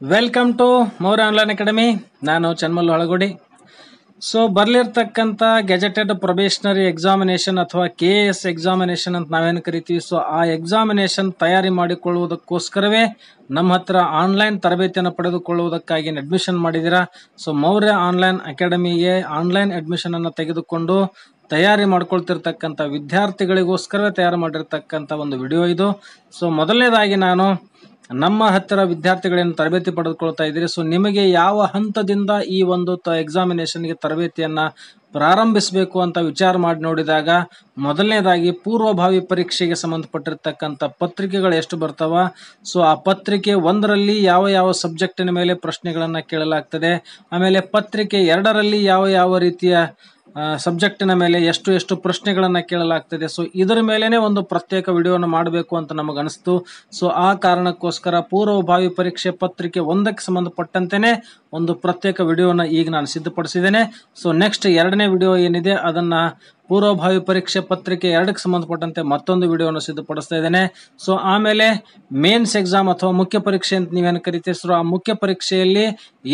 Welcome to Maurya online academy ನಾನು Chanmal Olagudi so ಬರಲಿರ್ತಕ್ಕಂಥ gazetted probationary examination ಅಥವಾ ಕೆ ಎ ಎಸ್ ಎಕ್ಸಾಮಿನೇಷನ್ ಅಂತ ನಾವೇನು ಕರಿತೀವಿ? ಸೊ ಆ ಎಕ್ಸಾಮಿನೇಷನ್ ತಯಾರಿ ಮಾಡಿಕೊಳ್ಳುವುದಕ್ಕೋಸ್ಕರವೇ ನಮ್ಮ ಹತ್ರ ಆನ್ಲೈನ್ ತರಬೇತಿಯನ್ನು ಪಡೆದುಕೊಳ್ಳುವುದಕ್ಕಾಗಿ ಅಡ್ಮಿಷನ್ ಮಾಡಿದ್ದೀರಾ? ಸೊ ಮೌರ್ಯ ಆನ್ಲೈನ್ ಅಕಾಡೆಮಿಗೆ ಆನ್ಲೈನ್ ಅಡ್ಮಿಷನನ್ನು ತೆಗೆದುಕೊಂಡು ತಯಾರಿ ಮಾಡ್ಕೊಳ್ತಿರ್ತಕ್ಕಂಥ ವಿದ್ಯಾರ್ಥಿಗಳಿಗೋಸ್ಕರವೇ ತಯಾರು ಮಾಡಿರ್ತಕ್ಕಂಥ ಒಂದು ವಿಡಿಯೋ ಇದು. ಸೊ ಮೊದಲನೇದಾಗಿ ನಾನು ನಮ್ಮ ಹತ್ತಿರ ವಿದ್ಯಾರ್ಥಿಗಳೇನು ತರಬೇತಿ ಪಡೆದುಕೊಳ್ತಾ ಇದ್ದೀರಿ? ಸೊ ನಿಮಗೆ ಯಾವ ಹಂತದಿಂದ ಈ ಒಂದು ತ ಎಕ್ಸಾಮಿನೇಷನ್ಗೆ ತರಬೇತಿಯನ್ನು ಪ್ರಾರಂಭಿಸಬೇಕು ಅಂತ ವಿಚಾರ ಮಾಡಿ ನೋಡಿದಾಗ, ಮೊದಲನೇದಾಗಿ ಪೂರ್ವಭಾವಿ ಪರೀಕ್ಷೆಗೆ ಸಂಬಂಧಪಟ್ಟಿರ್ತಕ್ಕಂಥ ಪತ್ರಿಕೆಗಳು ಎಷ್ಟು ಬರ್ತಾವ? ಸೊ ಆ ಪತ್ರಿಕೆ ಒಂದರಲ್ಲಿ ಯಾವ ಯಾವ ಸಬ್ಜೆಕ್ಟಿನ ಮೇಲೆ ಪ್ರಶ್ನೆಗಳನ್ನು ಕೇಳಲಾಗ್ತದೆ? ಆಮೇಲೆ ಪತ್ರಿಕೆ ಎರಡರಲ್ಲಿ ಯಾವ ಯಾವ ರೀತಿಯ ಸಬ್ಜೆಕ್ಟಿನ ಮೇಲೆ ಎಷ್ಟು ಎಷ್ಟು ಪ್ರಶ್ನೆಗಳನ್ನು ಕೇಳಲಾಗ್ತದೆ. ಸೊ ಇದರ ಮೇಲೇ ಒಂದು ಪ್ರತ್ಯೇಕ ವಿಡಿಯೋನ ಮಾಡಬೇಕು ಅಂತ ನಮಗೆ ಅನಿಸ್ತು. ಸೊ ಆ ಕಾರಣಕ್ಕೋಸ್ಕರ ಪೂರ್ವಭಾವಿ ಪರೀಕ್ಷೆ ಪತ್ರಿಕೆ ಒಂದಕ್ಕೆ ಸಂಬಂಧಪಟ್ಟಂತೆಯೇ ಒಂದು ಪ್ರತ್ಯೇಕ ವಿಡಿಯೋನ ಈಗ ನಾನು ಸಿದ್ಧಪಡಿಸಿದ್ದೇನೆ. ಸೊ ನೆಕ್ಸ್ಟ್ ಎರಡನೇ ವಿಡಿಯೋ ಏನಿದೆ, ಅದನ್ನ ಪೂರ್ವಭಾವಿ ಪರೀಕ್ಷೆ ಪತ್ರಿಕೆ ಎರಡಕ್ಕೆ ಸಂಬಂಧಪಟ್ಟಂತೆ ಮತ್ತೊಂದು ವಿಡಿಯೋವನ್ನು ಸಿದ್ಧಪಡಿಸ್ತಾ ಇದ್ದೇನೆ. ಸೊ ಆಮೇಲೆ ಮೇನ್ಸ್ ಎಕ್ಸಾಮ್ ಅಥವಾ ಮುಖ್ಯ ಪರೀಕ್ಷೆ ಅಂತ ನೀವೇನು ಕರಿತೀರಿ ಸೊ ಆ ಮುಖ್ಯ ಪರೀಕ್ಷೆಯಲ್ಲಿ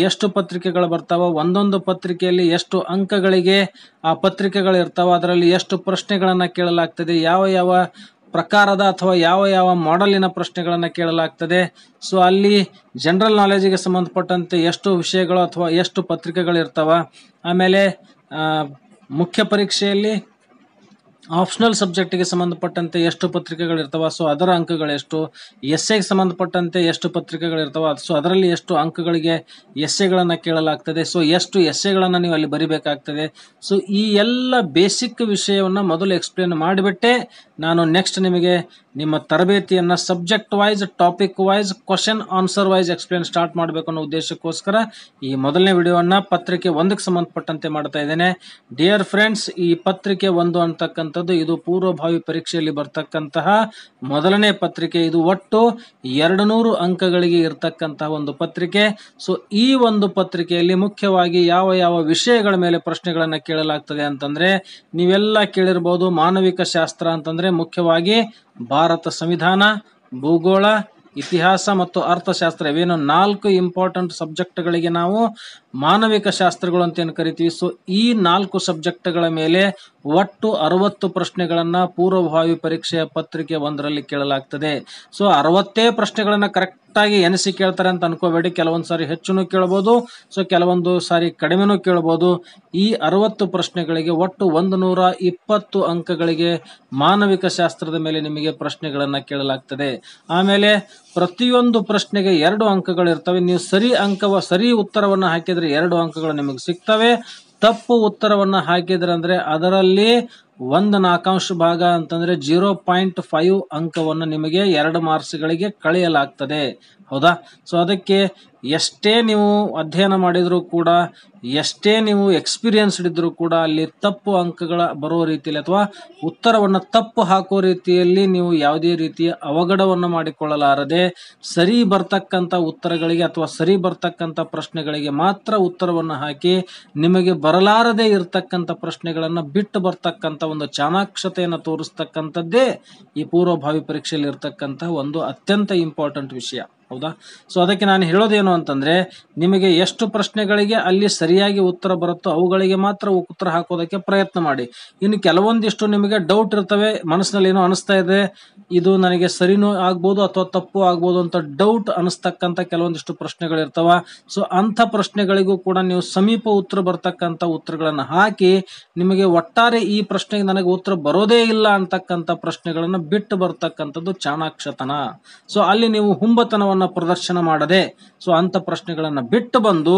ಎಷ್ಟು ಪತ್ರಿಕೆಗಳು ಬರ್ತಾವ, ಒಂದೊಂದು ಪತ್ರಿಕೆಯಲ್ಲಿ ಎಷ್ಟು ಅಂಕಗಳಿಗೆ ಆ ಪತ್ರಿಕೆಗಳು ಇರ್ತಾವೋ, ಅದರಲ್ಲಿ ಎಷ್ಟು ಪ್ರಶ್ನೆಗಳನ್ನು ಕೇಳಲಾಗ್ತದೆ, ಯಾವ ಯಾವ ಪ್ರಕಾರದ ಅಥವಾ ಯಾವ ಯಾವ ಮಾಡೆಲಿನ ಪ್ರಶ್ನೆಗಳನ್ನು ಕೇಳಲಾಗ್ತದೆ. ಸೊ ಅಲ್ಲಿ ಜನರಲ್ ನಾಲೆಜಿಗೆ ಸಂಬಂಧಪಟ್ಟಂತೆ ಎಷ್ಟು ವಿಷಯಗಳು ಅಥವಾ ಎಷ್ಟು ಪತ್ರಿಕೆಗಳು ಇರ್ತಾವ. ಆಮೇಲೆ ಮುಖ್ಯ ಪರೀಕ್ಷೆಯಲ್ಲಿ ಆಪ್ಷನಲ್ ಸಬ್ಜೆಕ್ಟಿಗೆ ಸಂಬಂಧಪಟ್ಟಂತೆ ಎಷ್ಟು ಪತ್ರಿಕೆಗಳು ಇರ್ತಾವ ಸೊ ಅದರ ಅಂಕಗಳು ಎಷ್ಟು ಎಸ್ಸೆಗೆ ಸಂಬಂಧಪಟ್ಟಂತೆ ಎಷ್ಟು ಪತ್ರಿಕೆಗಳು ಇರ್ತಾವ ಸೊ ಅದರಲ್ಲಿ ಎಷ್ಟು ಅಂಕಗಳಿಗೆ ಎಸ್ಸೆಗಳನ್ನು ಕೇಳಲಾಗ್ತದೆ, ಸೊ ಎಷ್ಟು ಎಸ್ಸೆಗಳನ್ನು ನೀವು ಅಲ್ಲಿ ಬರಿಬೇಕಾಗ್ತದೆ. ಸೊ ಈ ಎಲ್ಲ ಬೇಸಿಕ್ ವಿಷಯವನ್ನು ಮೊದಲು ಎಕ್ಸ್ಪ್ಲೇನ್ ಮಾಡಿಬಿಟ್ಟೆ, ನಾನು ನೆಕ್ಸ್ಟ್ ನಿಮಗೆ ನಿಮ್ಮ ತರಬೇತಿಯನ್ನು subject wise topic wise question answer wise explain start ಮಾಡಬೇಕು ಅನ್ನೋ ಉದ್ದೇಶಕ್ಕೋಸ್ಕರ ಈ ಮೊದಲನೇ ವಿಡಿಯೋವನ್ನು ಪತ್ರಿಕೆ ಒಂದಕ್ಕೆ ಸಂಬಂಧಪಟ್ಟಂತೆ ಮಾಡ್ತಾ ಇದ್ದೇನೆ. ಡಿಯರ್ ಫ್ರೆಂಡ್ಸ್ ಈ ಪತ್ರಿಕೆ ಒಂದು ಅಂತಕ್ಕಂಥದ್ದು ಇದು ಪೂರ್ವಭಾವಿ ಪರೀಕ್ಷೆಯಲ್ಲಿ ಬರ್ತಕ್ಕಂತಹ ಮೊದಲನೇ ಪತ್ರಿಕೆ. ಇದು ಒಟ್ಟು ಎರಡು ನೂರು ಅಂಕಗಳಿಗೆ ಇರತಕ್ಕಂತಹ ಒಂದು ಪತ್ರಿಕೆ. ಸೊ ಈ ಒಂದು ಪತ್ರಿಕೆಯಲ್ಲಿ ಮುಖ್ಯವಾಗಿ ಯಾವ ಯಾವ ವಿಷಯಗಳ ಮೇಲೆ ಪ್ರಶ್ನೆಗಳನ್ನು ಕೇಳಲಾಗ್ತದೆ ಅಂತಂದ್ರೆ, ನೀವೆಲ್ಲ ಕೇಳಿರ್ಬೋದು ಮಾನವಿಕ ಶಾಸ್ತ್ರ ಅಂತಂದ್ರೆ ಮುಖ್ಯವಾಗಿ ಭಾರತ ಸಂವಿಧಾನ, ಭೂಗೋಳ, ಇತಿಹಾಸ ಮತ್ತು ಅರ್ಥಶಾಸ್ತ್ರ. ಇವೇನು ನಾಲ್ಕು ಇಂಪಾರ್ಟೆಂಟ್ ಸಬ್ಜೆಕ್ಟ್ಗಳಿಗೆ ನಾವು ಮಾನವಿಕ ಶಾಸ್ತ್ರಗಳು ಅಂತ ಏನು ಕರಿತೀವಿ? ಸೊ ಈ ನಾಲ್ಕು ಸಬ್ಜೆಕ್ಟ್ಗಳ ಮೇಲೆ ಒಟ್ಟು ಅರವತ್ತು ಪ್ರಶ್ನೆಗಳನ್ನು ಪೂರ್ವಭಾವಿ ಪರೀಕ್ಷೆಯ ಪತ್ರಿಕೆ ಒಂದರಲ್ಲಿ ಕೇಳಲಾಗ್ತದೆ. ಸೊ ಅರವತ್ತೇ ಪ್ರಶ್ನೆಗಳನ್ನು ಕರೆಕ್ಟಾಗಿ ಎನಿಸಿ ಕೇಳ್ತಾರೆ ಅಂತ ಅನ್ಕೋಬೇಡಿ. ಕೆಲವೊಂದು ಸಾರಿ ಹೆಚ್ಚುನು ಕೇಳ್ಬೋದು. ಸೊ ಕೆಲವೊಂದು ಸಾರಿ ಕಡಿಮೆನೂ ಕೇಳ್ಬೋದು. ಈ ಅರವತ್ತು ಪ್ರಶ್ನೆಗಳಿಗೆ ಒಟ್ಟು ಒಂದು ನೂರ ಇಪ್ಪತ್ತು ಅಂಕಗಳಿಗೆ ಮಾನವಿಕ ಶಾಸ್ತ್ರದ ಮೇಲೆ ನಿಮಗೆ ಪ್ರಶ್ನೆಗಳನ್ನು ಕೇಳಲಾಗ್ತದೆ. ಆಮೇಲೆ ಪ್ರತಿಯೊಂದು ಪ್ರಶ್ನೆಗೆ ಎರಡು ಅಂಕಗಳು ಇರ್ತವೆ ನೀವು ಸರಿ ಅಂಕವ, ಸರಿ ಉತ್ತರವನ್ನು ಹಾಕಿದರೆ ಎರಡು ಅಂಕಗಳು ನಿಮಗೆ ಸಿಗ್ತವೆ. ತಪ್ಪು ಉತ್ತರವನ್ನು ಹಾಕಿದ್ರೆ ಅಂದ್ರೆ ಅದರಲ್ಲಿ ಒಂದು ನಾಲ್ಕಾಂಶ ಭಾಗ ಅಂತಂದ್ರೆ ಜೀರೋ ಪಾಯಿಂಟ್ ಫೈವ್ ಅಂಕವನ್ನು ನಿಮಗೆ ಎರಡು ಮಾರ್ಕ್ಸ್ಗಳಿಗೆ ಕಳೆಯಲಾಗ್ತದೆ. ಹೌದಾ? ಸೊ ಅದಕ್ಕೆ ಎಷ್ಟೇ ನೀವು ಅಧ್ಯಯನ ಮಾಡಿದರೂ ಕೂಡ, ಎಷ್ಟೇ ನೀವು ಎಕ್ಸ್ಪೀರಿಯನ್ಸ್ಡ್ ಇದ್ದರೂ ಕೂಡ ಅಲ್ಲಿ ತಪ್ಪು ಅಂಕಗಳ ಬರೋ ರೀತಿಯಲ್ಲಿ ಅಥವಾ ಉತ್ತರವನ್ನು ತಪ್ಪು ಹಾಕೋ ರೀತಿಯಲ್ಲಿ ನೀವು ಯಾವುದೇ ರೀತಿಯ ಅವಘಡವನ್ನು ಮಾಡಿಕೊಳ್ಳಲಾರದೆ, ಸರಿ ಬರ್ತಕ್ಕಂಥ ಉತ್ತರಗಳಿಗೆ ಅಥವಾ ಸರಿ ಬರ್ತಕ್ಕಂಥ ಪ್ರಶ್ನೆಗಳಿಗೆ ಮಾತ್ರ ಉತ್ತರವನ್ನು ಹಾಕಿ ನಿಮಗೆ ಬರಲಾರದೆ ಇರತಕ್ಕಂಥ ಪ್ರಶ್ನೆಗಳನ್ನು ಬಿಟ್ಟು ಬರ್ತಕ್ಕಂಥ ಒಂದು ಚಾಣಾಕ್ಷತೆಯನ್ನು ತೋರಿಸ್ತಕ್ಕಂಥದ್ದೇ ಈ ಪೂರ್ವಭಾವಿ ಪರೀಕ್ಷೆಯಲ್ಲಿ ಇರತಕ್ಕಂಥ ಒಂದು ಅತ್ಯಂತ ಇಂಪಾರ್ಟೆಂಟ್ ವಿಷಯ. ಹೌದಾ? ಸೊ ಅದಕ್ಕೆ ನಾನು ಹೇಳೋದೇನು ಅಂತಂದ್ರೆ, ನಿಮಗೆ ಎಷ್ಟು ಪ್ರಶ್ನೆಗಳಿಗೆ ಅಲ್ಲಿ ಸರಿಯಾಗಿ ಉತ್ತರ ಬರುತ್ತೋ ಅವುಗಳಿಗೆ ಮಾತ್ರ ಉತ್ತರ ಹಾಕೋದಕ್ಕೆ ಪ್ರಯತ್ನ ಮಾಡಿ. ಇನ್ನು ಕೆಲವೊಂದಿಷ್ಟು ನಿಮಗೆ ಡೌಟ್ ಇರ್ತವೆ, ಮನಸ್ಸಿನಲ್ಲಿ ಏನೋ ಅನಿಸ್ತಾ ಇದೆ, ಇದು ನನಗೆ ಸರಿನೂ ಆಗ್ಬೋದು ಅಥವಾ ತಪ್ಪು ಆಗ್ಬೋದು ಅಂತ ಡೌಟ್ ಅನಿಸ್ತಕ್ಕಂಥ ಕೆಲವೊಂದಿಷ್ಟು ಪ್ರಶ್ನೆಗಳಿರ್ತಾವ. ಸೊ ಅಂಥ ಪ್ರಶ್ನೆಗಳಿಗೂ ಕೂಡ ನೀವು ಸಮೀಪ ಉತ್ತರ ಬರ್ತಕ್ಕಂಥ ಉತ್ತರಗಳನ್ನು ಹಾಕಿ, ನಿಮಗೆ ಒಟ್ಟಾರೆ ಈ ಪ್ರಶ್ನೆಗೆ ನನಗೆ ಉತ್ತರ ಬರೋದೇ ಇಲ್ಲ ಅಂತಕ್ಕಂಥ ಪ್ರಶ್ನೆಗಳನ್ನು ಬಿಟ್ಟು ಬರ್ತಕ್ಕಂಥದ್ದು ಚಾಣಾಕ್ಷತನ. ಸೊ ಅಲ್ಲಿ ನೀವು ಹುಂಬತನವನ್ನು ಪ್ರದರ್ಶನ ಮಾಡದೆ, ಸೊ ಅಂಥ ಪ್ರಶ್ನೆಗಳನ್ನು ಬಿಟ್ಟು ಬಂದು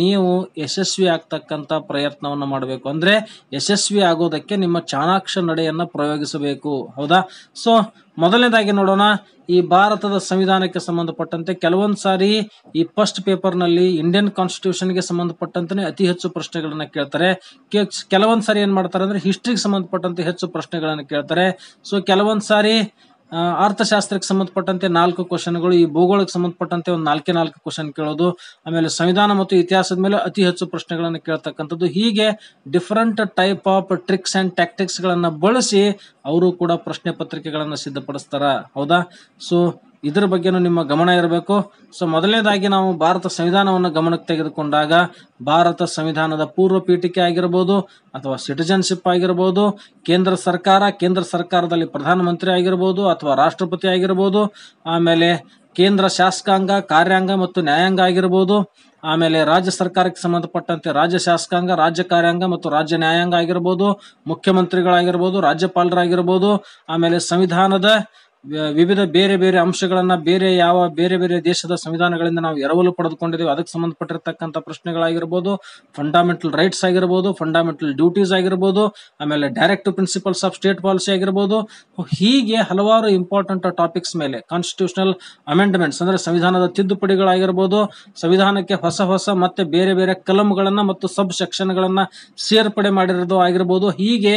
ನೀವು ಯಶಸ್ವಿ ಆಗ್ತಕ್ಕಂಥ ಪ್ರಯತ್ನವನ್ನು ಮಾಡಬೇಕು. ಅಂದರೆ ಯಶಸ್ವಿ ಆಗೋದಕ್ಕೆ ನಿಮ್ಮ ಚಾಣಾಕ್ಷ ನಡೆಯನ್ನು ಪ್ರಯೋಗಿಸಬೇಕು. ಹೌದಾ? ಸೊ ಮೊದಲನೇದಾಗಿ ನೋಡೋಣ, ಈ ಭಾರತದ ಸಂವಿಧಾನಕ್ಕೆ ಸಂಬಂಧಪಟ್ಟಂತೆ ಕೆಲವೊಂದು ಸಾರಿ ಈ ಫಸ್ಟ್ ಪೇಪರ್ನಲ್ಲಿ ಇಂಡಿಯನ್ ಕಾನ್ಸ್ಟಿಟ್ಯೂಷನ್ಗೆ ಸಂಬಂಧಪಟ್ಟಂತೆ ಅತಿ ಹೆಚ್ಚು ಪ್ರಶ್ನೆಗಳನ್ನು ಕೇಳ್ತಾರೆ. ಕೆಲವೊಂದು ಸಾರಿ ಏನು ಮಾಡ್ತಾರೆ ಅಂದ್ರೆ ಹಿಸ್ಟ್ರಿಗೆ ಸಂಬಂಧಪಟ್ಟಂತೆ ಹೆಚ್ಚು ಪ್ರಶ್ನೆಗಳನ್ನು ಕೇಳ್ತಾರೆ. ಸೊ ಕೆಲವೊಂದು ಸಾರಿ ಅರ್ಥಶಾಸ್ತ್ರಕ್ಕೆ ಸಂಬಂಧಪಟ್ಟಂತೆ ನಾಲ್ಕು ಕ್ವಶನ್ಗಳು, ಈ ಭೂಗೋಳಕ್ಕೆ ಸಂಬಂಧಪಟ್ಟಂತೆ ಒಂದು ನಾಲ್ಕೇ ನಾಲ್ಕು ಕ್ವಶನ್ ಕೇಳೋದು, ಆಮೇಲೆ ಸಂವಿಧಾನ ಮತ್ತು ಇತಿಹಾಸದ ಮೇಲೆ ಅತಿ ಹೆಚ್ಚು ಪ್ರಶ್ನೆಗಳನ್ನು ಕೇಳ್ತಕ್ಕಂಥದ್ದು. ಹೀಗೆ different type of tricks and ಟ್ಯಾಕ್ಟಿಕ್ಸ್ಗಳನ್ನು ಬಳಸಿ ಅವರು ಕೂಡ ಪ್ರಶ್ನೆ ಪತ್ರಿಕೆಗಳನ್ನು ಸಿದ್ಧಪಡಿಸ್ತಾರ. ಹೌದಾ? ಸೊ ಇದ್ರ ಬಗ್ಗೆನೂ ನಿಮ್ಮ ಗಮನ ಇರಬೇಕು. ಸೊ ಮೊದಲನೇದಾಗಿ ನಾವು ಭಾರತ ಸಂವಿಧಾನವನ್ನು ಗಮನಕ್ಕೆ ತೆಗೆದುಕೊಂಡಾಗ ಭಾರತ ಸಂವಿಧಾನದ ಪೂರ್ವ ಪೀಠಿಕೆ ಆಗಿರ್ಬೋದು ಅಥವಾ ಸಿಟಿಜನ್ಶಿಪ್ ಆಗಿರ್ಬೋದು, ಕೇಂದ್ರ ಸರ್ಕಾರ, ಕೇಂದ್ರ ಸರ್ಕಾರದಲ್ಲಿ ಪ್ರಧಾನಮಂತ್ರಿ ಆಗಿರ್ಬೋದು ಅಥವಾ ರಾಷ್ಟ್ರಪತಿ ಆಗಿರ್ಬೋದು, ಆಮೇಲೆ ಕೇಂದ್ರ ಶಾಸಕಾಂಗ, ಕಾರ್ಯಾಂಗ ಮತ್ತು ನ್ಯಾಯಾಂಗ ಆಗಿರ್ಬೋದು, ಆಮೇಲೆ ರಾಜ್ಯ ಸರ್ಕಾರಕ್ಕೆ ಸಂಬಂಧಪಟ್ಟಂತೆ ರಾಜ್ಯ ಶಾಸಕಾಂಗ, ರಾಜ್ಯ ಕಾರ್ಯಾಂಗ ಮತ್ತು ರಾಜ್ಯ ನ್ಯಾಯಾಂಗ ಆಗಿರ್ಬೋದು, ಮುಖ್ಯಮಂತ್ರಿಗಳಾಗಿರ್ಬೋದು, ರಾಜ್ಯಪಾಲರಾಗಿರ್ಬೋದು, ಆಮೇಲೆ ಸಂವಿಧಾನದ ವಿವಿಧ ಬೇರೆ ಬೇರೆ ಅಂಶಗಳನ್ನ ಬೇರೆ ಯಾವ ಬೇರೆ ಬೇರೆ ದೇಶದ ಸಂವಿಧಾನಗಳಿಂದ ನಾವು ಎರವಲು ಪಡೆದುಕೊಂಡಿದ್ದೀವಿ ಅದಕ್ಕೆ ಸಂಬಂಧಪಟ್ಟಿರತಕ್ಕಂಥ ಪ್ರಶ್ನೆಗಳಾಗಿರ್ಬೋದು ಫಂಡಮೆಂಟಲ್ ರೈಟ್ಸ್ ಆಗಿರ್ಬೋದು ಫಂಡಮೆಂಟಲ್ ಡ್ಯೂಟೀಸ್ ಆಗಿರ್ಬೋದು, ಆಮೇಲೆ direct principles of state policy ಆಗಿರ್ಬೋದು. ಹೀಗೆ ಹಲವಾರು ಇಂಪಾರ್ಟೆಂಟ್ ಟಾಪಿಕ್ಸ್ ಮೇಲೆ ಕಾನ್ಸ್ಟಿಟ್ಯೂಷನಲ್ ಅಮೆಂಡ್ಮೆಂಟ್ಸ್ ಅಂದ್ರೆ ಸಂವಿಧಾನದ ತಿದ್ದುಪಡಿಗಳಾಗಿರ್ಬೋದು, ಸಂವಿಧಾನಕ್ಕೆ ಹೊಸ ಹೊಸ ಮತ್ತೆ ಬೇರೆ ಬೇರೆ ಕಲಂಗಳನ್ನ ಮತ್ತು ಸಬ್ ಸೆಕ್ಷನ್ಗಳನ್ನ ಸೇರ್ಪಡೆ ಮಾಡಿರೋದು ಆಗಿರ್ಬೋದು. ಹೀಗೆ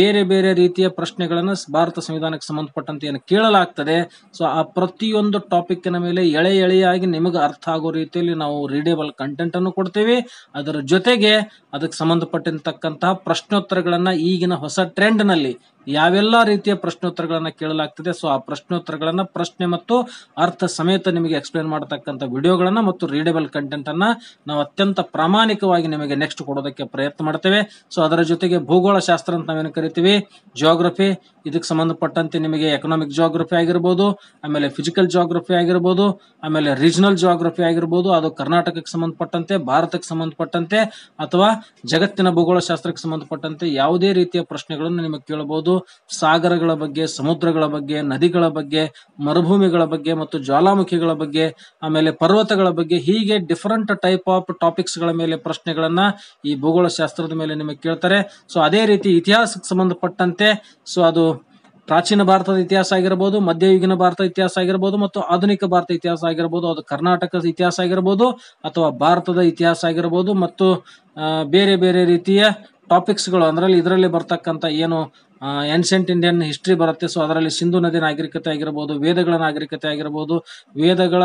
ಬೇರೆ ಬೇರೆ ರೀತಿಯ ಪ್ರಶ್ನೆಗಳನ್ನ ಭಾರತ ಸಂವಿಧಾನಕ್ಕೆ ಸಂಬಂಧಪಟ್ಟಂತೆ ಏನು ಕೇಳಲಾಗ್ತದೆ. ಸೊ ಆ ಪ್ರತಿಯೊಂದು ಟಾಪಿಕ್ನ ಮೇಲೆ ಎಳೆ ಎಳೆಯಾಗಿ ನಿಮಗೆ ಅರ್ಥ ಆಗೋ ರೀತಿಯಲ್ಲಿ ನಾವು ರೀಡೇಬಲ್ ಕಂಟೆಂಟ್ ಅನ್ನು ಕೊಡ್ತೇವೆ. ಅದರ ಜೊತೆಗೆ ಅದಕ್ಕೆ ಸಂಬಂಧಪಟ್ಟಿರ್ತಕ್ಕಂತಹ ಪ್ರಶ್ನೋತ್ತರಗಳನ್ನ ಈಗಿನ ಹೊಸ ಟ್ರೆಂಡ್ನಲ್ಲಿ ಯಾವೆಲ್ಲ ರೀತಿಯ ಪ್ರಶ್ನೋತ್ತರಗಳನ್ನ ಕೇಳಲಾಗ್ತದೆ ಸೊ ಆ ಪ್ರಶ್ನೋತ್ತರಗಳನ್ನು ಪ್ರಶ್ನೆ ಮತ್ತು ಅರ್ಥ ಸಮೇತ ನಿಮಗೆ ಎಕ್ಸ್ಪ್ಲೇನ್ ಮಾಡತಕ್ಕಂಥ ವಿಡಿಯೋಗಳನ್ನು ಮತ್ತು ರೀಡೇಬಲ್ ಕಂಟೆಂಟ್ ಅನ್ನ ನಾವು ಅತ್ಯಂತ ಪ್ರಾಮಾಣಿಕವಾಗಿ ನಿಮಗೆ ನೆಕ್ಸ್ಟ್ ಕೊಡೋದಕ್ಕೆ ಪ್ರಯತ್ನ ಮಾಡ್ತೇವೆ. ಸೊ ಅದರ ಜೊತೆಗೆ ಭೂಗೋಳ ಶಾಸ್ತ್ರ ಅಂತ ನಾವೇನು ಕರಿತೀವಿ? ಜಿಯೋಗ್ರಫಿ ಇದಕ್ಕೆ ಸಂಬಂಧಪಟ್ಟಂತೆ ನಿಮಗೆ ಎಕನಾಮಿಕ್ ಜಿಯೋಗ್ರಫಿ ಆಗಿರ್ಬೋದು, ಆಮೇಲೆ ಫಿಸಿಕಲ್ ಜಿಯೋಗ್ರಫಿ ಆಗಿರ್ಬೋದು, ಆಮೇಲೆ ರೀಜನಲ್ ಜಿಯೋಗ್ರಫಿ ಆಗಿರ್ಬೋದು, ಅದು ಕರ್ನಾಟಕಕ್ಕೆ ಸಂಬಂಧಪಟ್ಟಂತೆ, ಭಾರತಕ್ಕೆ ಸಂಬಂಧಪಟ್ಟಂತೆ, ಅಥವಾ ಜಗತ್ತಿನ ಭೂಗೋಳ ಶಾಸ್ತ್ರಕ್ಕೆ ಸಂಬಂಧಪಟ್ಟಂತೆ ಯಾವುದೇ ರೀತಿಯ ಪ್ರಶ್ನೆಗಳನ್ನು ನಿಮಗೆ ಕೇಳಬಹುದು. ಸಾಗರಗಳ ಬಗ್ಗೆ, ಸಮುದ್ರಗಳ ಬಗ್ಗೆ, ನದಿಗಳ ಬಗ್ಗೆ, ಮರುಭೂಮಿಗಳ ಬಗ್ಗೆ ಮತ್ತು ಜ್ವಾಲಾಮುಖಿಗಳ ಬಗ್ಗೆ, ಆಮೇಲೆ ಪರ್ವತಗಳ ಬಗ್ಗೆ ಹೀಗೆ ಡಿಫರೆಂಟ್ ಟೈಪ್ ಆಫ್ ಟಾಪಿಕ್ಸ್ಗಳ ಮೇಲೆ ಪ್ರಶ್ನೆಗಳನ್ನ ಈ ಭೂಗೋಳ ಶಾಸ್ತ್ರದ ಮೇಲೆ ನಿಮಗೆ ಕೇಳ್ತಾರೆ. ಸೊ ಅದೇ ರೀತಿ ಇತಿಹಾಸಕ್ಕೆ ಸಂಬಂಧಪಟ್ಟಂತೆ ಸೊ ಅದು ಪ್ರಾಚೀನ ಭಾರತದ ಇತಿಹಾಸ ಆಗಿರ್ಬೋದು ಮಧ್ಯಯುಗಿನ ಭಾರತ ಇತಿಹಾಸ ಆಗಿರ್ಬೋದು ಮತ್ತು ಆಧುನಿಕ ಭಾರತ ಇತಿಹಾಸ ಆಗಿರ್ಬೋದು, ಅದು ಕರ್ನಾಟಕದ ಇತಿಹಾಸ ಆಗಿರ್ಬೋದು ಅಥವಾ ಭಾರತದ ಇತಿಹಾಸ ಆಗಿರ್ಬೋದು ಮತ್ತು ಬೇರೆ ಬೇರೆ ರೀತಿಯ ಟಾಪಿಕ್ಸ್ಗಳು ಅಂದ್ರಲ್ಲಿ ಇದರಲ್ಲಿ ಬರ್ತಕ್ಕಂಥ ಏನು ಏನ್ಷಂಟ್ ಇಂಡಿಯನ್ ಹಿಸ್ಟ್ರಿ ಬರುತ್ತೆ. ಸೊ ಅದರಲ್ಲಿ ಸಿಂಧು ನದಿ ನಾಗರಿಕತೆ ಆಗಿರ್ಬೋದು, ವೇದಗಳ ನಾಗರಿಕತೆ ಆಗಿರ್ಬೋದು, ವೇದಗಳ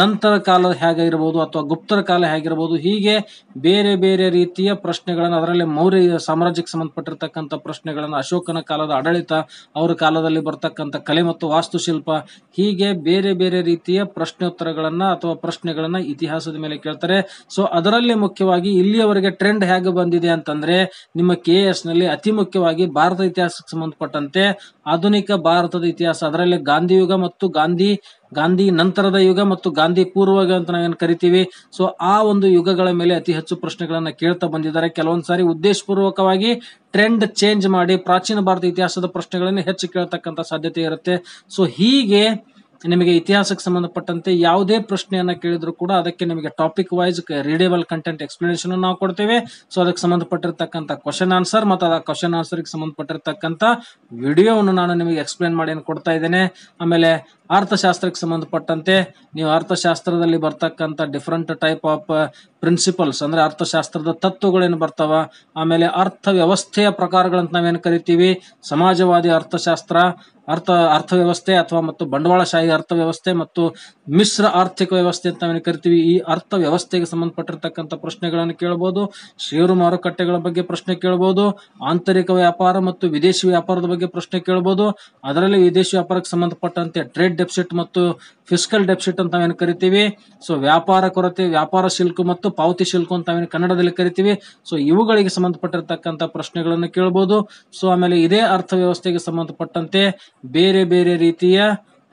ನಂತರ ಕಾಲ ಹೇಗಿರ್ಬೋದು ಅಥವಾ ಗುಪ್ತರ ಕಾಲ ಹೇಗಿರ್ಬೋದು ಹೀಗೆ ಬೇರೆ ಬೇರೆ ರೀತಿಯ ಪ್ರಶ್ನೆಗಳನ್ನು ಅದರಲ್ಲಿ ಮೌರ್ಯ ಸಾಮ್ರಾಜ್ಯಕ್ಕೆ ಸಂಬಂಧಪಟ್ಟಿರ್ತಕ್ಕಂಥ ಪ್ರಶ್ನೆಗಳನ್ನು ಅಶೋಕನ ಕಾಲದ ಆಡಳಿತ, ಅವರ ಕಾಲದಲ್ಲಿ ಬರ್ತಕ್ಕಂಥ ಕಲೆ ಮತ್ತು ವಾಸ್ತುಶಿಲ್ಪ, ಹೀಗೆ ಬೇರೆ ಬೇರೆ ರೀತಿಯ ಪ್ರಶ್ನೋತ್ತರಗಳನ್ನು ಅಥವಾ ಪ್ರಶ್ನೆಗಳನ್ನು ಇತಿಹಾಸದ ಮೇಲೆ ಕೇಳ್ತಾರೆ. ಸೊ ಅದರಲ್ಲಿ ಮುಖ್ಯವಾಗಿ ಇಲ್ಲಿಯವರೆಗೆ ಟ್ರೆಂಡ್ ಹೇಗೆ ಬಂದಿದೆ ಅಂತಂದ್ರೆ, ನಿಮ್ಮ ಕೆ ಎಸ್ನಲ್ಲಿ ಅತಿ ಮುಖ್ಯವಾಗಿ ಭಾರತ ಇತಿಹಾಸಕ್ಕೆ ಸಂಬಂಧಪಟ್ಟಂತೆ ಆಧುನಿಕ ಭಾರತದ ಇತಿಹಾಸ, ಅದರಲ್ಲಿ ಗಾಂಧಿ ಯುಗ ಮತ್ತು ಗಾಂಧಿ ಗಾಂಧಿ ನಂತರದ ಯುಗ ಮತ್ತು ಗಾಂಧಿ ಪೂರ್ವ ಯುಗ ಅಂತ ನಾವೇನು ಕರಿತೀವಿ. ಸೊ ಆ ಒಂದು ಯುಗಗಳ ಮೇಲೆ ಅತಿ ಹೆಚ್ಚು ಪ್ರಶ್ನೆಗಳನ್ನು ಕೇಳ್ತಾ ಬಂದಿದ್ದಾರೆ. ಕೆಲವೊಂದು ಸಾರಿ ಉದ್ದೇಶಪೂರ್ವಕವಾಗಿ ಟ್ರೆಂಡ್ ಚೇಂಜ್ ಮಾಡಿ ಪ್ರಾಚೀನ ಭಾರತ ಇತಿಹಾಸದ ಪ್ರಶ್ನೆಗಳನ್ನು ಹೆಚ್ಚು ಕೇಳ್ತಕ್ಕಂಥ ಸಾಧ್ಯತೆ ಇರುತ್ತೆ. ಸೊ ಹೀಗೆ ನಿಮಗೆ ಇತಿಹಾಸಕ್ಕೆ ಸಂಬಂಧಪಟ್ಟಂತೆ ಯಾವುದೇ ಪ್ರಶ್ನೆಯನ್ನು ಕೇಳಿದ್ರು ಕೂಡ ಅದಕ್ಕೆ ನಿಮಗೆ topic wise readable content explanation ನಾವು ಕೊಡ್ತೇವೆ. ಸೊ ಅದಕ್ಕೆ ಸಂಬಂಧಪಟ್ಟಿರ್ತಕ್ಕಂಥ ಕ್ವಶನ್ ಆನ್ಸರ್ ಮತ್ತು ಆ ಕ್ವಶನ್ ಆನ್ಸರ್ಗೆ ಸಂಬಂಧಪಟ್ಟಿರ್ತಕ್ಕಂಥ ವಿಡಿಯೋವನ್ನು ನಾನು ನಿಮಗೆ ಎಕ್ಸ್ಪ್ಲೇನ್ ಮಾಡಿ ಕೊಡ್ತಾ ಇದ್ದೇನೆ. ಆಮೇಲೆ ಅರ್ಥಶಾಸ್ತ್ರಕ್ಕೆ ಸಂಬಂಧಪಟ್ಟಂತೆ ನೀವು ಅರ್ಥಶಾಸ್ತ್ರದಲ್ಲಿ ಬರ್ತಕ್ಕಂಥ ಡಿಫ್ರೆಂಟ್ ಟೈಪ್ ಆಫ್ ಪ್ರಿನ್ಸಿಪಲ್ಸ್ ಅಂದರೆ ಅರ್ಥಶಾಸ್ತ್ರದ ತತ್ವಗಳೇನು ಬರ್ತಾವ? ಆಮೇಲೆ ಅರ್ಥ ವ್ಯವಸ್ಥೆಯ ಪ್ರಕಾರಗಳಂತ ನಾವೇನು ಕರಿತೀವಿ? ಸಮಾಜವಾದಿ ಅರ್ಥಶಾಸ್ತ್ರ ಅರ್ಥ, ಅರ್ಥವ್ಯವಸ್ಥೆ ಅಥವಾ ಮತ್ತು ಬಂಡವಾಳಶಾಹಿ ಅರ್ಥವ್ಯವಸ್ಥೆ ಮತ್ತು ಮಿಶ್ರ ಆರ್ಥಿಕ ವ್ಯವಸ್ಥೆ ಅಂತ ನಾವೇನು ಕರಿತೀವಿ, ಈ ಅರ್ಥ ವ್ಯವಸ್ಥೆಗೆ ಸಂಬಂಧಪಟ್ಟಿರ್ತಕ್ಕಂಥ ಪ್ರಶ್ನೆಗಳನ್ನು ಕೇಳ್ಬೋದು, ಷೇರು ಮಾರುಕಟ್ಟೆಗಳ ಬಗ್ಗೆ ಪ್ರಶ್ನೆ ಕೇಳ್ಬೋದು, ಆಂತರಿಕ ವ್ಯಾಪಾರ ಮತ್ತು ವಿದೇಶಿ ವ್ಯಾಪಾರದ ಬಗ್ಗೆ ಪ್ರಶ್ನೆ ಕೇಳ್ಬೋದು, ಅದರಲ್ಲಿ ವಿದೇಶಿ ವ್ಯಾಪಾರಕ್ಕೆ ಸಂಬಂಧಪಟ್ಟಂತೆ ಟ್ರೇಡ್ ಡೆಫಿಸಿಟ್ ಮತ್ತು ಫಿಸ್ಕಲ್ ಡೆಫಿಸಿಟ್ ಅಂತ ನಾವೇನು ಕರಿತೀವಿ ಸೊ ವ್ಯಾಪಾರ ಕೊರತೆ, ವ್ಯಾಪಾರ ಶುಲ್ಕ ಮತ್ತು ಪಾವತಿ ಶುಲ್ಕ ಅಂತ ನಾವೇನು ಕನ್ನಡದಲ್ಲಿ ಕರಿತೀವಿ ಸೊ ಇವುಗಳಿಗೆ ಸಂಬಂಧಪಟ್ಟಿರ್ತಕ್ಕಂಥ ಪ್ರಶ್ನೆಗಳನ್ನು ಕೇಳ್ಬೋದು ಸೊ ಆಮೇಲೆ ಇದೇ ಅರ್ಥವ್ಯವಸ್ಥೆಗೆ ಸಂಬಂಧಪಟ್ಟಂತೆ ಬೇರೆ ಬೇರೆ ರೀತಿಯ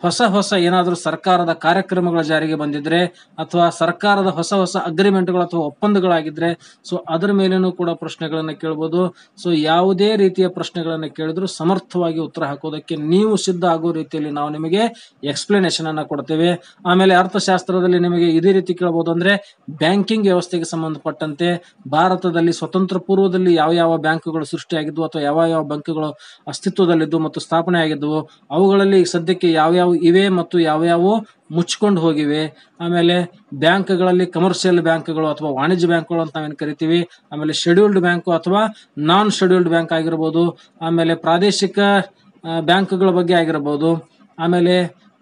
ಹೊಸ ಹೊಸ ಏನಾದರೂ ಸರ್ಕಾರದ ಕಾರ್ಯಕ್ರಮಗಳ ಜಾರಿಗೆ ಬಂದಿದ್ರೆ ಅಥವಾ ಸರ್ಕಾರದ ಹೊಸ ಹೊಸ ಅಗ್ರಿಮೆಂಟ್ಗಳು ಅಥವಾ ಒಪ್ಪಂದಗಳಾಗಿದ್ರೆ ಸೊ ಅದರ ಮೇಲೇನೂ ಕೂಡ ಪ್ರಶ್ನೆಗಳನ್ನ ಕೇಳ್ಬೋದು. ಸೊ ಯಾವುದೇ ರೀತಿಯ ಪ್ರಶ್ನೆಗಳನ್ನ ಕೇಳಿದ್ರು ಸಮರ್ಥವಾಗಿ ಉತ್ತರ ಹಾಕೋದಕ್ಕೆ ನೀವು ಸಿದ್ಧ ಆಗೋ ರೀತಿಯಲ್ಲಿ ನಾವು ನಿಮಗೆ ಎಕ್ಸ್ಪ್ಲನೇಷನ್ ಅನ್ನ ಕೊಡ್ತೇವೆ. ಆಮೇಲೆ ಅರ್ಥಶಾಸ್ತ್ರದಲ್ಲಿ ನಿಮಗೆ ಇದೇ ರೀತಿ ಕೇಳ್ಬೋದು ಅಂದ್ರೆ ಬ್ಯಾಂಕಿಂಗ್ ವ್ಯವಸ್ಥೆಗೆ ಸಂಬಂಧಪಟ್ಟಂತೆ ಭಾರತದಲ್ಲಿ ಸ್ವತಂತ್ರ ಪೂರ್ವದಲ್ಲಿ ಯಾವ ಯಾವ ಬ್ಯಾಂಕುಗಳು ಸೃಷ್ಟಿಯಾಗಿದ್ವು ಅಥವಾ ಯಾವ ಯಾವ ಬ್ಯಾಂಕುಗಳು ಅಸ್ತಿತ್ವದಲ್ಲಿದ್ದು ಮತ್ತು ಸ್ಥಾಪನೆ ಆಗಿದ್ವು ಅವುಗಳಲ್ಲಿ ಸದ್ಯಕ್ಕೆ ಸದ್ಯಕ್ಕೆ ಯಾವ್ಯಾವ ಇವೆ ಮತ್ತು ಯಾವ್ಯಾವ ಮುಚ್ಕೊಂಡು ಹೋಗಿವೆ. ಆಮೇಲೆ ಬ್ಯಾಂಕ್ಗಳಲ್ಲಿ ಕಮರ್ಷಿಯಲ್ ಬ್ಯಾಂಕ್ಗಳು ಅಥವಾ ವಾಣಿಜ್ಯ ಬ್ಯಾಂಕ್ಗಳು ಅಂತ ನಾವೇನು ಕರಿತೀವಿ. ಆಮೇಲೆ ಶೆಡ್ಯೂಲ್ಡ್ ಬ್ಯಾಂಕು ಅಥವಾ ನಾನ್ ಶೆಡ್ಯೂಲ್ಡ್ ಬ್ಯಾಂಕ್ ಆಗಿರ್ಬೋದು. ಆಮೇಲೆ ಪ್ರಾದೇಶಿಕ ಬ್ಯಾಂಕ್ಗಳ ಬಗ್ಗೆ ಆಗಿರ್ಬೋದು. ಆಮೇಲೆ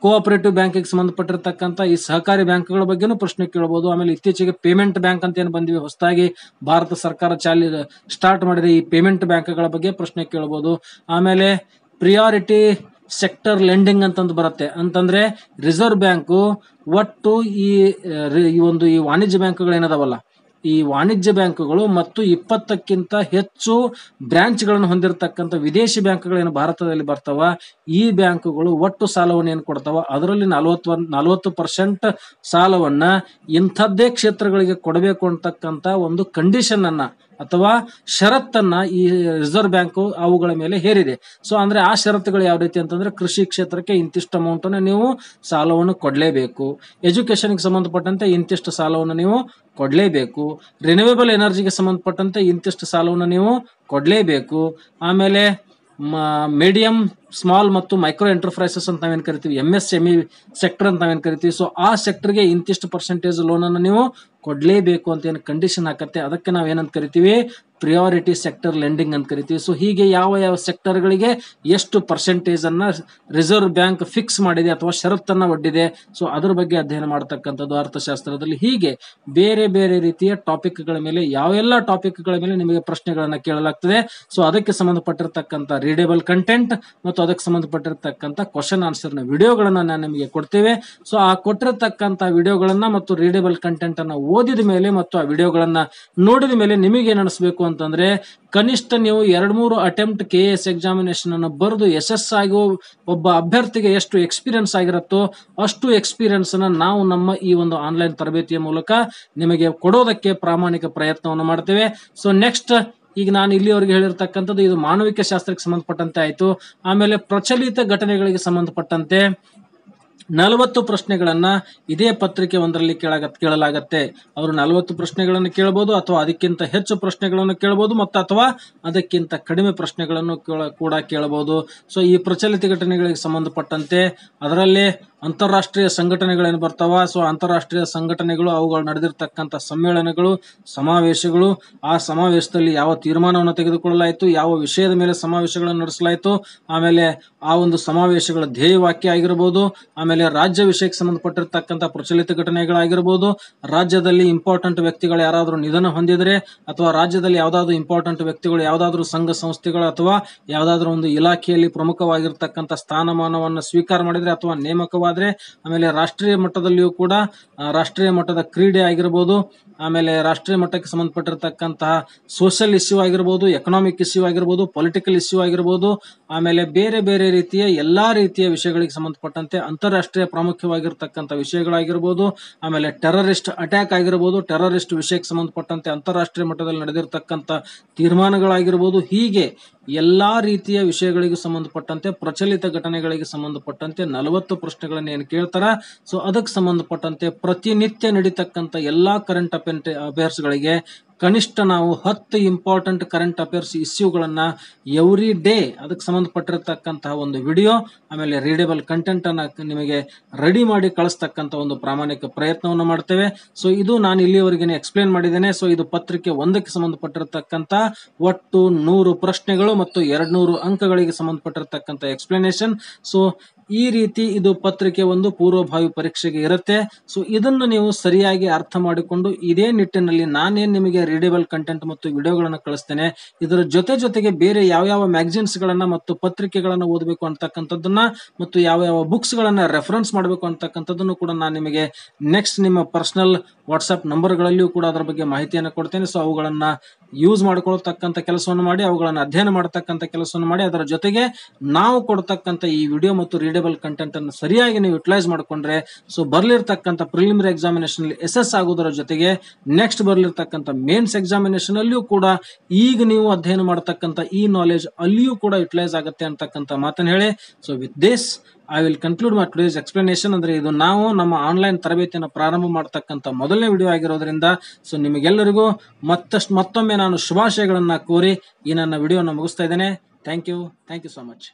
ಕೋಆಪರೇಟಿವ್ ಬ್ಯಾಂಕಿಗೆ ಸಂಬಂಧಪಟ್ಟಿರ್ತಕ್ಕಂಥ ಈ ಸಹಕಾರಿ ಬ್ಯಾಂಕ್ಗಳ ಬಗ್ಗೆನೂ ಪ್ರಶ್ನೆ ಕೇಳಬಹುದು ಆಮೇಲೆ ಇತ್ತೀಚೆಗೆ ಪೇಮೆಂಟ್ ಬ್ಯಾಂಕ್ ಅಂತ ಏನು ಬಂದಿವೆ ಹೊಸದಾಗಿ ಭಾರತ ಸರ್ಕಾರ ಚಾಲಿ ಸ್ಟಾರ್ಟ್ ಮಾಡಿದೆ ಈ ಪೇಮೆಂಟ್ ಬ್ಯಾಂಕ್ಗಳ ಬಗ್ಗೆ ಪ್ರಶ್ನೆ ಕೇಳಬಹುದು ಆಮೇಲೆ ಪ್ರಿಯಾರಿಟಿ ಸೆಕ್ಟರ್ ಲೆಂಡಿಂಗ್ ಅಂತಂದು ಬರುತ್ತೆ. ಅಂತಂದ್ರೆ ರಿಸರ್ವ್ ಬ್ಯಾಂಕು ಒಟ್ಟು ಈ ಈ ಒಂದು ಈ ವಾಣಿಜ್ಯ ಬ್ಯಾಂಕುಗಳು ಏನದಾವಲ್ಲ, ಈ ವಾಣಿಜ್ಯ ಬ್ಯಾಂಕುಗಳು ಮತ್ತು ಇಪ್ಪತ್ತಕ್ಕಿಂತ ಹೆಚ್ಚು ಬ್ರಾಂಚ್ಗಳನ್ನು ಹೊಂದಿರತಕ್ಕಂಥ ವಿದೇಶಿ ಬ್ಯಾಂಕ್ಗಳೇನು ಭಾರತದಲ್ಲಿ ಬರ್ತಾವ, ಈ ಬ್ಯಾಂಕುಗಳು ಒಟ್ಟು ಸಾಲವನ್ನು ಏನು ಕೊಡ್ತಾವ, ಅದರಲ್ಲಿ ನಲವತ್ತು ನಲವತ್ತು ಪರ್ಸೆಂಟ್ ಸಾಲವನ್ನ ಇಂಥದ್ದೇ ಕ್ಷೇತ್ರಗಳಿಗೆ ಕೊಡಬೇಕು ಅಂತಕ್ಕಂಥ ಒಂದು ಕಂಡೀಷನ್ ಅನ್ನ ಅಥವಾ ಷರತ್ತನ್ನ ಈ ರಿಸರ್ವ್ ಬ್ಯಾಂಕ್ ಅವುಗಳ ಮೇಲೆ ಹೇರಿದೆ. ಸೊ ಅಂದ್ರೆ ಆ ಷರತ್ತುಗಳು ಯಾವ ರೀತಿ ಅಂತಂದ್ರೆ ಕೃಷಿ ಕ್ಷೇತ್ರಕ್ಕೆ ಇಂತಿಷ್ಟು ಅಮೌಂಟ್ ಅನ್ನು ನೀವು ಸಾಲವನ್ನು ಕೊಡಲೇಬೇಕು. ಎಜುಕೇಶನ್ಗೆ ಸಂಬಂಧಪಟ್ಟಂತೆ ಇಂತಿಷ್ಟು ಸಾಲವನ್ನು ನೀವು ಕೊಡಲೇಬೇಕು. ರಿನ್ಯೂವೇಬಲ್ ಎನರ್ಜಿಗೆ ಸಂಬಂಧಪಟ್ಟಂತೆ ಇಂತಿಷ್ಟು ಸಾಲವನ್ನು ನೀವು ಕೊಡಲೇಬೇಕು. ಆಮೇಲೆ ಮೀಡಿಯಂ ಸ್ಮಾಲ್ ಮತ್ತು ಮೈಕ್ರೋ ಎಂಟರ್ಪ್ರೈಸಸ್ ಅಂತ ನಾವೇನು ಕರಿತೀವಿ? M S M E sector ಅಂತ ನಾವೇನು ಕರಿತೀವಿ? ಸೊ ಆ ಸೆಕ್ಟರ್ಗೆ ಇಂತಿಷ್ಟು ಪರ್ಸೆಂಟೇಜ್ ಲೋನನ್ನು ನೀವು ಕೊಡಲೇಬೇಕು ಅಂತ ಏನು ಕಂಡೀಷನ್ ಹಾಕತ್ತೆ ಅದಕ್ಕೆ ನಾವು ಏನಂತ ಕರಿತೀವಿ? ಪ್ರಿಯಾರಿಟಿ ಸೆಕ್ಟರ್ ಲೆಂಡಿಂಗ್ ಅಂತ ಕರಿತೀವಿ. ಸೊ ಹೀಗೆ ಯಾವ ಯಾವ ಸೆಕ್ಟರ್ಗಳಿಗೆ ಎಷ್ಟು ಪರ್ಸೆಂಟೇಜ್ ಅನ್ನ ರಿಸರ್ವ್ ಬ್ಯಾಂಕ್ ಫಿಕ್ಸ್ ಮಾಡಿದೆ ಅಥವಾ ಷರತ್ತನ್ನು ಒಡ್ಡಿದೆ. ಸೊ ಅದ್ರ ಬಗ್ಗೆ ಅಧ್ಯಯನ ಮಾಡತಕ್ಕಂಥದ್ದು ಅರ್ಥಶಾಸ್ತ್ರದಲ್ಲಿ. ಹೀಗೆ ಬೇರೆ ಬೇರೆ ರೀತಿಯ ಟಾಪಿಕ್ಗಳ ಮೇಲೆ ಯಾವೆಲ್ಲ ಟಾಪಿಕ್ಗಳ ಮೇಲೆ ನಿಮಗೆ ಪ್ರಶ್ನೆಗಳನ್ನು ಕೇಳಲಾಗ್ತದೆ. ಸೊ ಅದಕ್ಕೆ ಸಂಬಂಧಪಟ್ಟಿರ್ತಕ್ಕಂಥ ರೀಡೇಬಲ್ ಕಂಟೆಂಟ್ ಮತ್ತು ಅದಕ್ಕೆ ಸಂಬಂಧಪಟ್ಟಿರ್ತಕ್ಕಂಥ ಕ್ವಶನ್ ಆನ್ಸರ್ನ ವಿಡಿಯೋಗಳನ್ನು ನಾನು ನಿಮಗೆ ಕೊಡ್ತೇವೆ. ಸೊ ಆ ಕೊಟ್ಟಿರ್ತಕ್ಕಂಥ ವಿಡಿಯೋಗಳನ್ನು ಮತ್ತು ರೀಡೇಬಲ್ ಕಂಟೆಂಟ್ ಅನ್ನ ಓದಿದ ಮೇಲೆ ಮತ್ತು ಆ ವಿಡಿಯೋಗಳನ್ನು ನೋಡಿದ ಮೇಲೆ ನಿಮಗೆ ಏನ್ ಅನಿಸ್ಬೇಕು ಅಂತಂದ್ರೆ ಕನಿಷ್ಠ ನೀವು ಎರಡ್ ಮೂರು ಅಟೆಂಪ್ಟ್ ಕೆ ಎಸ್ ಎಕ್ಸಾಮಿನೇಷನ್ ಅನ್ನು ಬರೆದು ಯಶಸ್ಸಾಗಿ ಒಬ್ಬ ಅಭ್ಯರ್ಥಿಗೆ ಎಷ್ಟು ಎಕ್ಸ್ಪೀರಿಯನ್ಸ್ ಆಗಿರುತ್ತೋ ಅಷ್ಟು ಎಕ್ಸ್ಪೀರಿಯನ್ಸ್ ಅನ್ನ ನಾವು ನಮ್ಮ ಈ ಒಂದು ಆನ್ಲೈನ್ ತರಬೇತಿಯ ಮೂಲಕ ನಿಮಗೆ ಕೊಡೋದಕ್ಕೆ ಪ್ರಾಮಾಣಿಕ ಪ್ರಯತ್ನವನ್ನು ಮಾಡ್ತೇವೆ. ಸೊ ನೆಕ್ಸ್ಟ್ ಈಗ ನಾನು ಇಲ್ಲಿವರೆಗೆ ಹೇಳಿರ್ತಕ್ಕಂಥದ್ದು ಇದು ಮಾನವಿಕ ಶಾಸ್ತ್ರಕ್ಕೆ ಸಂಬಂಧಪಟ್ಟಂತೆ ಆಯಿತು. ಆಮೇಲೆ ಪ್ರಚಲಿತ ಘಟನೆಗಳಿಗೆ ಸಂಬಂಧಪಟ್ಟಂತೆ ನಲವತ್ತು ಪ್ರಶ್ನೆಗಳನ್ನ ಇದೇ ಪತ್ರಿಕೆ ಒಂದರಲ್ಲಿ ಕೇಳಾಗ, ಕೇಳಲಾಗತ್ತೆ. ಅವರು ನಲವತ್ತು ಪ್ರಶ್ನೆಗಳನ್ನು ಕೇಳಬಹುದು ಅಥವಾ ಅದಕ್ಕಿಂತ ಹೆಚ್ಚು ಪ್ರಶ್ನೆಗಳನ್ನು ಕೇಳಬಹುದು ಮತ್ತು ಅಥವಾ ಅದಕ್ಕಿಂತ ಕಡಿಮೆ ಪ್ರಶ್ನೆಗಳನ್ನು ಕೂಡ ಕೇಳಬಹುದು ಸೊ, ಈ ಪ್ರಚಲಿತ ಘಟನೆಗಳಿಗೆ ಸಂಬಂಧಪಟ್ಟಂತೆ ಅದರಲ್ಲಿ ಅಂತಾರಾಷ್ಟ್ರೀಯ ಸಂಘಟನೆಗಳೇನು ಬರ್ತಾವ? ಸೊ ಅಂತಾರಾಷ್ಟ್ರೀಯ ಸಂಘಟನೆಗಳು ಅವುಗಳು ನಡೆದಿರ್ತಕ್ಕಂಥ ಸಮ್ಮೇಳನಗಳು, ಸಮಾವೇಶಗಳು, ಆ ಸಮಾವೇಶದಲ್ಲಿ ಯಾವ ತೀರ್ಮಾನವನ್ನು ತೆಗೆದುಕೊಳ್ಳಲಾಯಿತು, ಯಾವ ವಿಷಯದ ಮೇಲೆ ಸಮಾವೇಶಗಳನ್ನು ನಡೆಸಲಾಯಿತು, ಆಮೇಲೆ ಆ ಒಂದು ಸಮಾವೇಶಗಳ ಧ್ಯೇಯವಾಕ್ಯ ಆಗಿರ್ಬೋದು, ಆಮೇಲೆ ರಾಜ್ಯ ವಿಷಯಕ್ಕೆ ಸಂಬಂಧಪಟ್ಟಿರ್ತಕ್ಕಂಥ ಪ್ರಚಲಿತ ಘಟನೆಗಳಾಗಿರ್ಬೋದು, ರಾಜ್ಯದಲ್ಲಿ ಇಂಪಾರ್ಟೆಂಟ್ ವ್ಯಕ್ತಿಗಳು ಯಾರಾದರೂ ನಿಧನ ಹೊಂದಿದರೆ, ಅಥವಾ ರಾಜ್ಯದಲ್ಲಿ ಯಾವುದಾದ್ರೂ ಇಂಪಾರ್ಟೆಂಟ್ ವ್ಯಕ್ತಿಗಳು ಯಾವುದಾದ್ರೂ ಸಂಘ ಸಂಸ್ಥೆಗಳು ಅಥವಾ ಯಾವುದಾದ್ರೂ ಒಂದು ಇಲಾಖೆಯಲ್ಲಿ ಪ್ರಮುಖವಾಗಿರ್ತಕ್ಕಂಥ ಸ್ಥಾನಮಾನವನ್ನು ಸ್ವೀಕಾರ ಮಾಡಿದರೆ ಅಥವಾ ಆಮೇಲೆ ರಾಷ್ಟ್ರೀಯ ಮಟ್ಟದಲ್ಲಿಯೂ ಕೂಡ ರಾಷ್ಟ್ರೀಯ ಮಟ್ಟದ ಕ್ರೀಡೆ ಆಗಿರ್ಬೋದು, ಆಮೇಲೆ ರಾಷ್ಟ್ರೀಯ ಮಟ್ಟಕ್ಕೆ ಸಂಬಂಧಪಟ್ಟಿರತಕ್ಕಂತಹ ಸೋಷಿಯಲ್ ಇಶ್ಯೂ ಆಗಿರ್ಬೋದು ಎಕನಾಮಿಕ್ ಇಶ್ಯೂ ಆಗಿರ್ಬೋದು ಪೊಲಿಟಿಕಲ್ ಇಶ್ಯೂ ಆಗಿರ್ಬೋದು, ಆಮೇಲೆ ಬೇರೆ ಬೇರೆ ರೀತಿಯ ಎಲ್ಲಾ ರೀತಿಯ ವಿಷಯಗಳಿಗೆ ಸಂಬಂಧಪಟ್ಟಂತೆ ಅಂತಾರಾಷ್ಟ್ರೀಯ ಪ್ರಾಮುಖ್ಯವಾಗಿರ್ತಕ್ಕಂಥ ವಿಷಯಗಳಾಗಿರ್ಬೋದು, ಆಮೇಲೆ ಟೆರರಿಸ್ಟ್ ಅಟ್ಯಾಕ್ ಆಗಿರ್ಬೋದು ಟೆರರಿಸ್ಟ್ ವಿಷಯಕ್ಕೆ ಸಂಬಂಧಪಟ್ಟಂತೆ ಅಂತಾರಾಷ್ಟ್ರೀಯ ಮಟ್ಟದಲ್ಲಿ ನಡೆದಿರ್ತಕ್ಕಂಥ ತೀರ್ಮಾನಗಳಾಗಿರ್ಬೋದು, ಹೀಗೆ ಎಲ್ಲಾ ರೀತಿಯ ವಿಷಯಗಳಿಗೆ ಸಂಬಂಧಪಟ್ಟಂತೆ, ಪ್ರಚಲಿತ ಘಟನೆಗಳಿಗೆ ಸಂಬಂಧಪಟ್ಟಂತೆ ನಲವತ್ತು ಪ್ರಶ್ನೆಗಳನ್ನ ಏನು ಕೇಳ್ತಾರ? ಸೊ ಅದಕ್ಕೆ ಸಂಬಂಧಪಟ್ಟಂತೆ ಪ್ರತಿನಿತ್ಯ ನಡೀತಕ್ಕಂಥ ಎಲ್ಲಾ ಕರೆಂಟ್ ಅಫೇರ್ಸ್ ಗಳಿಗೆ ಕನಿಷ್ಠ ನಾವು ಹತ್ತು ಇಂಪಾರ್ಟೆಂಟ್ ಕರೆಂಟ್ ಅಫೇರ್ಸ್ ಇಶ್ಯೂಗಳನ್ನ ಎವ್ರಿ ಡೇ ಅದಕ್ಕೆ ಸಂಬಂಧಪಟ್ಟಿರ್ತಕ್ಕಂತಹ ಒಂದು ವಿಡಿಯೋ ಆಮೇಲೆ ರೀಡೇಬಲ್ ಕಂಟೆಂಟ್ ಅನ್ನ ನಿಮಗೆ ರೆಡಿ ಮಾಡಿ ಕಳಿಸ್ತಕ್ಕಂಥ ಒಂದು ಪ್ರಾಮಾಣಿಕ ಪ್ರಯತ್ನವನ್ನು ಮಾಡ್ತೇವೆ. ಸೊ ಇದು ನಾನು ಇಲ್ಲಿಯವರೆಗೆ ಎಕ್ಸ್ಪ್ಲೇನ್ ಮಾಡಿದ್ದೇನೆ. ಸೊ ಇದು ಪತ್ರಿಕೆ ಒಂದಕ್ಕೆ ಸಂಬಂಧಪಟ್ಟಿರ್ತಕ್ಕಂಥ ಒಟ್ಟು ನೂರು ಪ್ರಶ್ನೆಗಳು ಮತ್ತು ಎರಡ್ನೂರು ಅಂಕಗಳಿಗೆ ಸಂಬಂಧಪಟ್ಟಿರ್ತಕ್ಕಂಥ ಎಕ್ಸ್ಪ್ಲನೇಷನ್ ಸೊ ಈ ರೀತಿ ಇದು ಪತ್ರಿಕೆ ಒಂದು ಪೂರ್ವಭಾವಿ ಪರೀಕ್ಷೆಗೆ ಇರುತ್ತೆ. ಸೊ ಇದನ್ನು ನೀವು ಸರಿಯಾಗಿ ಅರ್ಥ ಮಾಡಿಕೊಂಡು ಇದೇ ನಿಟ್ಟಿನಲ್ಲಿ ನಾನೇನು ನಿಮಗೆ ರೀಡೇಬಲ್ ಕಂಟೆಂಟ್ ಮತ್ತು ವಿಡಿಯೋಗಳನ್ನು ಕಳಿಸ್ತೇನೆ. ಇದರ ಜೊತೆ ಜೊತೆಗೆ ಬೇರೆ ಯಾವ ಯಾವ ಮ್ಯಾಗಝಿನ್ಸ್ ಗಳನ್ನ ಮತ್ತು ಪತ್ರಿಕೆಗಳನ್ನು ಓದಬೇಕು ಅಂತಕ್ಕಂಥದ್ದನ್ನ ಮತ್ತು ಯಾವ ಯಾವ ಬುಕ್ಸ್ ಗಳನ್ನ ರೆಫರೆನ್ಸ್ ಮಾಡಬೇಕು ಅಂತಕ್ಕಂಥದ್ದನ್ನು ಕೂಡ ನಾನು ನಿಮಗೆ ನೆಕ್ಸ್ಟ್ ನಿಮ್ಮ ಪರ್ಸನಲ್ ವಾಟ್ಸ್ಆಪ್ ನಂಬರ್ಗಳಲ್ಲಿಯೂ ಕೂಡ ಅದರ ಬಗ್ಗೆ ಮಾಹಿತಿಯನ್ನು ಕೊಡ್ತೇನೆ. ಸೊ ಅವುಗಳನ್ನು ಯೂಸ್ ಮಾಡ್ಕೊಳ್ತಕ್ಕಂಥ ಕೆಲಸವನ್ನು ಮಾಡಿ, ಅವುಗಳನ್ನು ಅಧ್ಯಯನ ಮಾಡತಕ್ಕಂಥ ಕೆಲಸವನ್ನು ಮಾಡಿ, ಅದರ ಜೊತೆಗೆ ನಾವು ಕೊಡ್ತಕ್ಕಂಥ ಈ ವಿಡಿಯೋ ಮತ್ತು ರೀಡೇಬಲ್ ಕಂಟೆಂಟ್ ಅನ್ನು ಸರಿಯಾಗಿ ನೀವು ಯುಟಿಲೈಸ್ ಮಾಡಿಕೊಂಡ್ರೆ ಸೊ ಬರಲಿರ್ತಕ್ಕಂಥ ಪ್ರಿಲಿಮಿನರಿ ಎಕ್ಸಾಮಿನೇಷನ್ ಎಸ್ ಆಗೋದರ ಜೊತೆಗೆ ನೆಕ್ಸ್ಟ್ ಬರಲಿರ್ತಕ್ಕಂಥ ಮೇನ್ಸ್ ಎಕ್ಸಾಮಿನೇಷನ್ ಅಲ್ಲಿಯೂ ಕೂಡ ಈಗ ನೀವು ಅಧ್ಯಯನ ಮಾಡತಕ್ಕಂಥ ಈ ನಾಲೆಜ್ ಅಲ್ಲಿಯೂ ಕೂಡ ಯುಟಿಲೈಸ್ ಆಗುತ್ತೆ ಅಂತಕ್ಕಂಥ ಮಾತನ್ನು ಹೇಳಿ. So with this I will conclude my today's explanation ಅಂದ್ರೆ ಇದು ನಾವು ನಮ್ಮ ಆನ್ಲೈನ್ ತರಬೇತಿಯನ್ನು ಪ್ರಾರಂಭ ಮಾಡತಕ್ಕಂಥ ಮೊದಲನೇ ವಿಡಿಯೋ ಆಗಿರೋದ್ರಿಂದ ಸೊ ನಿಮಗೆಲ್ಲರಿಗೂ ಮತ್ತಷ್ಟು ಮತ್ತೊಮ್ಮೆ ನಾನು ಶುಭಾಶಯಗಳನ್ನು ಕೋರಿ ಈ ನನ್ನ ವಿಡಿಯೋನ ಮುಗಿಸ್ತಾ ಇದ್ದೇನೆ. Thank you thank you so much